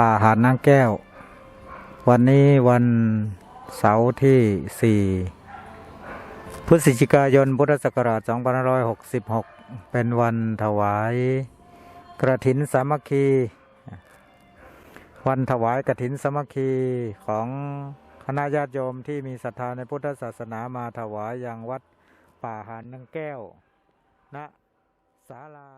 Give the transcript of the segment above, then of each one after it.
ป่าหาดนางแก้ว วันนี้วันเสาร์ที่ 4 พฤศจิกายนพุทธศักราช2566 เป็นวันถวายกระถินสามัคคี วันถวายกระถินสามัคคีของคณะญาติโยมที่มีศรัทธาในพุทธศาสนามาถวายอยังวัดป่าหาดนางแก้วณศาลา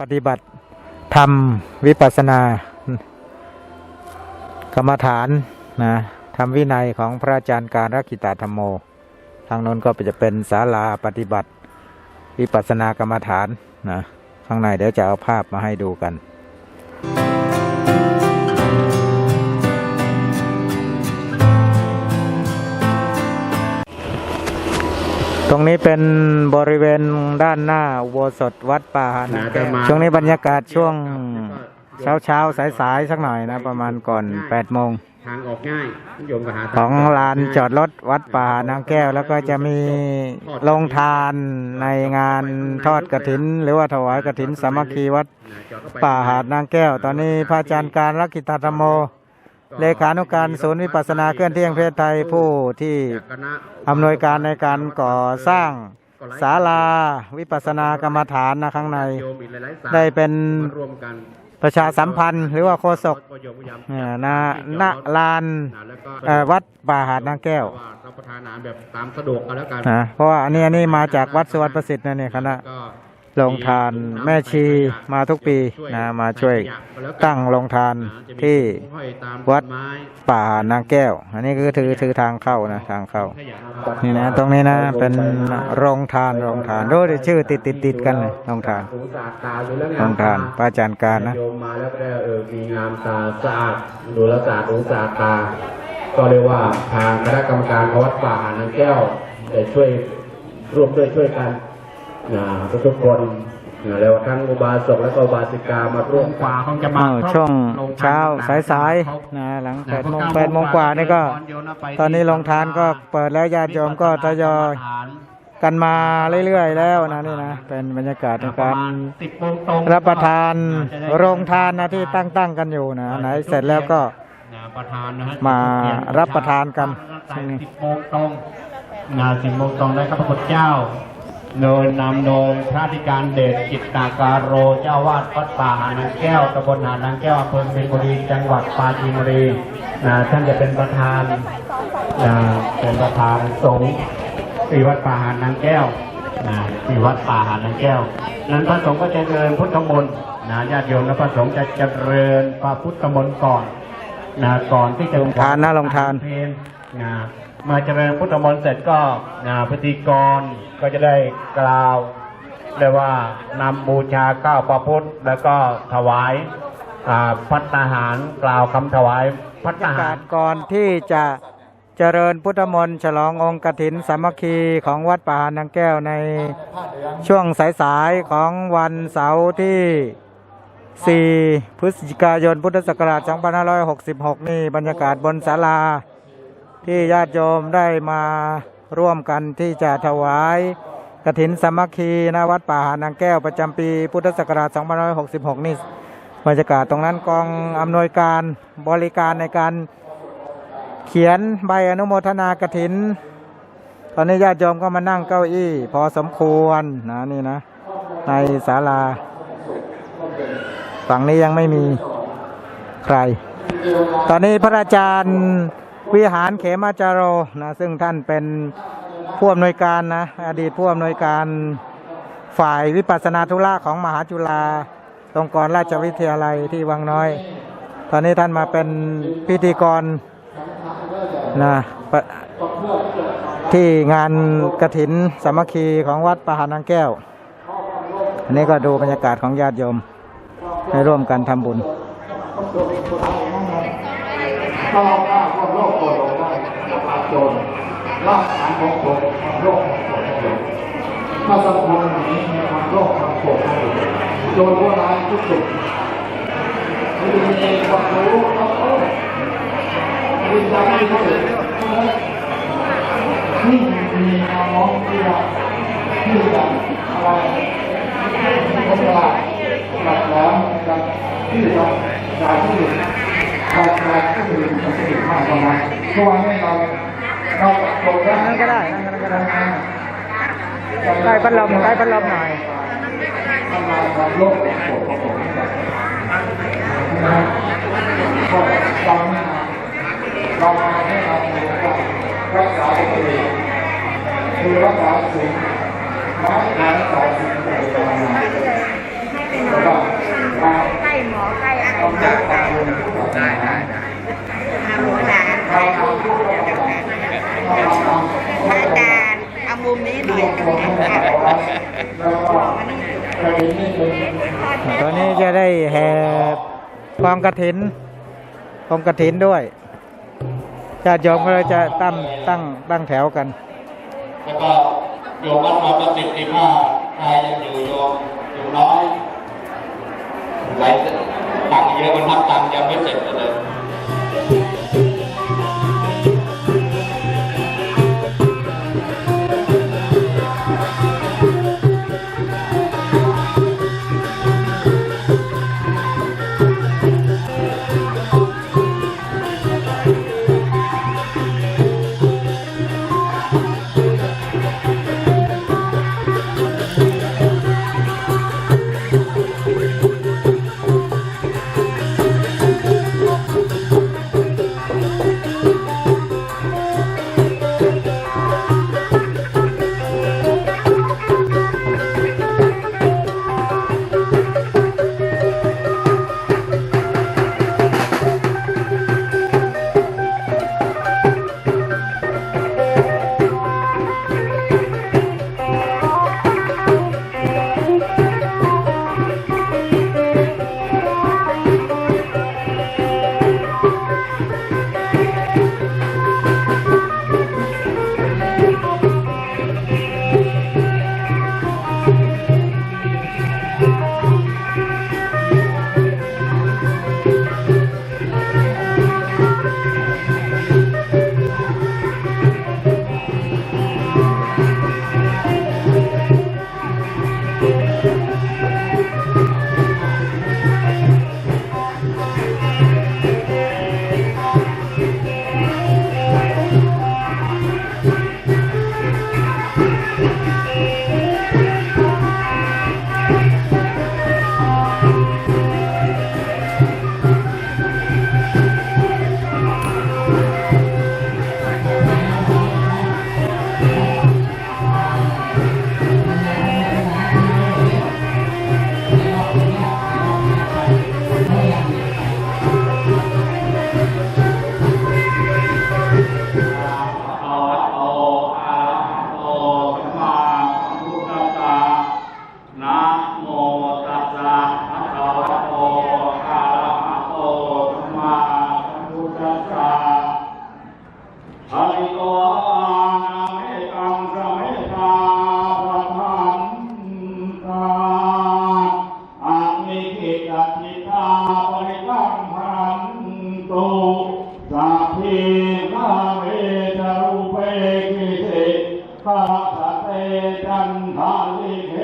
ปฏิบัติธรรมวิปัสสนา กรรมฐานนะทำวินัยของพระอาจารย์การรักขิตาธรรมโม ทางโน้นก็จะเป็นศาลาปฏิบัติ วิปัสสนากรรมฐานนะข้างในเดี๋ยวจะเอาภาพมาให้ดูกัน ตรงนี้เป็นบริเวณด้านหน้าอุโบสถวัดป่าหานาแก้วช่วงนี้บรรยากาศช่วง เช้าเช้าสายสายๆสักหน่อยนะประมาณก่อน8โมงทางออกง่ายโยมก็หาของลานจอดรถวัดป่าหานางแก้ว แล้วก็จะมีโรงทานในงานทอดกระถิน หรือว่าถวายกระถินสามัคคีวัดป่าหาดนางแก้ว ตอนนี้พระอาจารย์การรักกิตาธรรมโม เลขานุการศูนย์วิปัสสนาเคลื่อนที่แห่งประเทศไทยผู้ที่อำนวยการในการก่อสร้างศาลาวิปัสสนากรรมฐานนะข้างใน ได้เป็นรวมกัน ประชาสัมพันธ์ หรือว่าโฆษกก็โยมพยายามเอ่อนาณลานแล้วก็เอ่อวัดป่าหาดนางแก้วว่ารับประทานอาหารแบบตามสะดวกกันแล้วกันนะเพราะว่าอันนี้อันนี้มาจากวัดสวัสดิ์ประสิทธิ์นะเนี่ยคณะก็ โรงทานแม่ชีมาทุกปีนะมาช่วยตั้งโรงทานที่ห้อยตามวัดต้นไม้ป่านางแก้ว อันนี้คือถือถือทางเข้านะทางเข้าขยะนี่นะตรงนี้นะเป็นโรงทานโรงทานดูดิชื่อติดติดติดกันเลยโรงทานสงสารตาอยู่แล้วโรงทานพระอาจารย์การนะโยมมาแล้วก็ได้เออมีงามตาสะอาดดูแลวสะอาดหูสะอาดตาก็เรียกว่าทางคณะกรรมการของวัดป่าหาดนางแก้วได้ช่วยร่วมด้วยช่วยกัน นะทุกๆคนนะแล้วทั้งอุบาสกและก็อุบาสิกามาร่วมกว่าคงจะมาอ้าวช่วงเช้าสายสายๆนะหลังแปดโมงแปดโมงกว่านี่ก็ ตอนนี้โรงทานก็เปิดแล้วญาติโยมก็ทยอยกันมาเรื่อยๆแล้วนะนี่นะเป็นบรรยากาศในการสิบโมงตรงรับประทานโรงทานนะที่ตั้งตั้งๆกันอยู่นะไหนเสร็จแล้วก็นะประธานนะฮะมารับประทานกันตั้งแต่สิบโมงตรงงานสิบโมงตรงได้ครับพระพุทธเจ้า โดยนำโดยพระธิการเดชจิตตาการโรเจ้าวาดวัดป่าหาดนางแก้วตำบลหาดนางแก้วอำเภอเมียนบุรีจังหวัดปราจีนบุรีนะท่านจะเป็นประธานนะเป็นประธานสงฆ์ที่วัดป่าหาดนางแก้วนะที่วัดป่าหาดนางแก้ว นั้นพระสงฆ์ก็จะเจริญพุทธมนต์นะญาติโยมและพระสงฆ์จะเจริญพระพุทธมนต์ก่อนนะก่อนที่จะลงทานนะลงทานเพลงนะ มาเจริญพุทธมนต์เสร็จก็นพิธีกรก็จะได้กล่าวได้ว่านำบูชาข้าวประพุทธแล้วก็ถวายพัฒนาหารกล่าวคำถวายพัฒบรรนาหารก่อนที่จะเจริญพุทธมนต์ฉลององค์กถินสามัคคีของวัดป่าหนางแก้วในช่วงสายๆของวันเสาร์ที่ 4 พฤศจิกายนพุทธศักราช 2566 นี่บรรยากาศบนศาลา ที่ญาติโยมได้มาร่วมกันที่จะถวายกถินสามัคคีณวัดป่าหานางแก้วประจำปีพุทธศักราช2566 นี่บรรยากาศตรงนั้นกองอำนวยการบริการในการเขียนใบอนุโมทนากถิน ตอนนี้ญาติโยมก็มานั่งเก้าอี้ พอสมควรนะนี่นะ ในศาลา ฝั่งนี้ยังไม่มีใคร ตอนนี้พระอาจารย์ วิหารเขมาจาโรนะซึ่งท่านเป็นผู้อำนวยการนะอดีตผู้อำนวยการฝ่ายวิปัสสนาธุระของมหาจุฬาลงกรณราชวิทยาลัยที่วังน้อย ตอนนี้ท่านมาเป็นพิธีกรนะที่งานกระถินสามัคคีของวัดประหานางแก้ว อันนี้ก็ดูบรรยากาศของญาติโยมให้ร่วมกันทำบุญ จากความโจรากฐานของโกรธความโลภความโกรธความถ้าสังคมนี้มีความโลภความโกรธความหลงโดยผู้ร้ายทุกสุดมีความรู้ความโอ้วิญญาณที่เขาเกิดนี่มีน้องที่ว่าที่จะอะไรที่เขาเรียกว่าหลักแหลมกันที่จะการที่เราเราผู้มีประสิทธิภาพประมาณทุกวันนี้เราเรา กนั่งก็ได้นั่งก็ได้ใกล้พัดลมใกล้พัดลมหน่อยลองมนะครับก็เรามาให้เรารักษาติคือรักษาสิ่งรักษาต่อสิ่งที่าทำแล้วก็ใกล้หมอใกล้อะไรต้องจัดการเงินทุกอย่างได้ได้ทำหมอหลานเราทำทุกอา พระอาจารย์เอามุมนี้หน่อยตัวให้เราแล้วก็ประเด็นนี้เป็นตอนนี้จะได้แห่กองกระถินกองกระถินด้วยญาติโยมก็เลยจะตั้งตั้งตั้งแถวกัน แล้วก็โยมวัดความประสิทธิภาพใครยังอยู่โยมอยู่น้อยไหลตังค์เยอะมันนับตังค์ยังไม่เสร็จเลย ตาอะมิขิตาทิตาปริตังพันตุสัพพิมาเวจารุเปกิเตข้าสะเตจันทาลิเข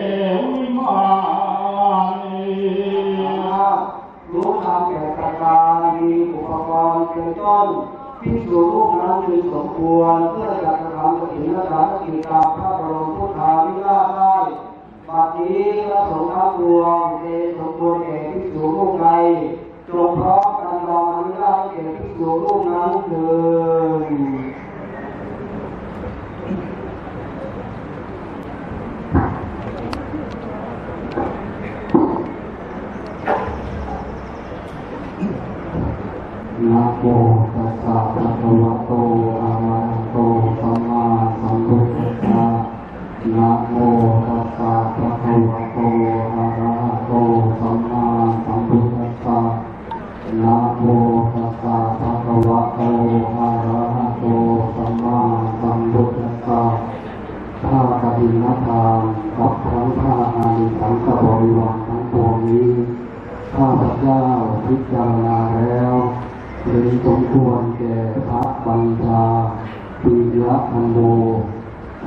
วิมานีรู้ตามแก่ประการมีอุปกรณ์เป็นต้นพิสูจรูปนั้นจึงสมควรเพื่อจะกระทำกฐินและสารกิจตามพระบรมพุทธาวิราชได้ บัดนี้พระสงฆ์ทั้งปวงเดชสมควรแก่พิสูจรูปใดจงพร้อมกันรองอนุญาตเอก่พิสูจรูปนั้นเถิด สมควรแก่พระบัญชาปีละอันโน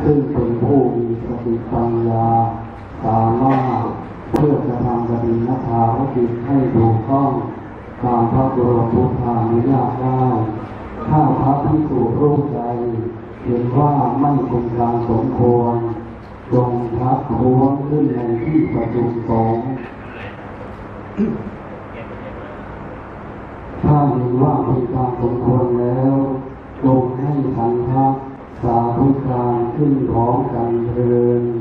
ซึ่งเป็นผู้มีสติปัญญาสามารถเพื่อจะทำกฐินทานกิจให้ถูกต้องตามพระบรมพุทธานุญาตได้ถ้าพระพิสุรูปใดเห็นว่าไม่เป็นการสมควรจงทักท้วงขึ้นในที่ประชุมสงฆ์ถ้าเห็นว่าเป็นการ สมควรแล้วจงให้สันทักสาธุการขึ้นพร้อมกันเถิด